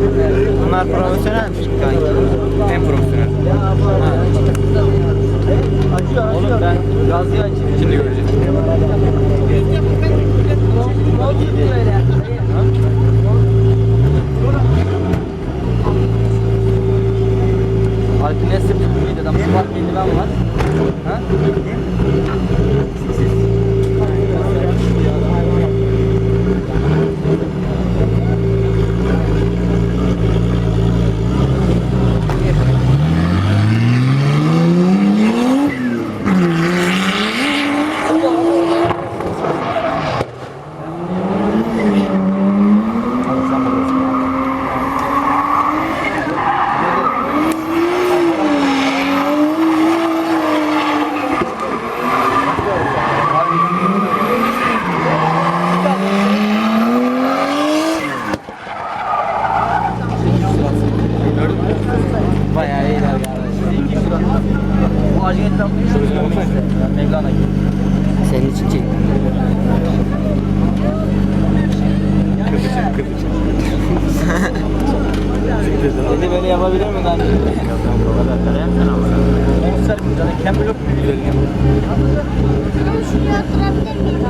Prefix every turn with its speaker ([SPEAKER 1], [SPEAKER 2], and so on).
[SPEAKER 1] Bunlar profesyonelmiş kanki. En profesyonel. Oğlum ben gazı açayım. Şimdi göreceğiz. Alpine sırt videodan sıvak eldiven var. Ha? Hacıyetten şurası görmek istedim. Mevlana gibi.
[SPEAKER 2] Senin için çektim. Kız için, kız için.
[SPEAKER 1] Dedi böyle yapabilir mi lan? Kendi yok mu? Güzel yapalım. Şuraya oturabilir miyim?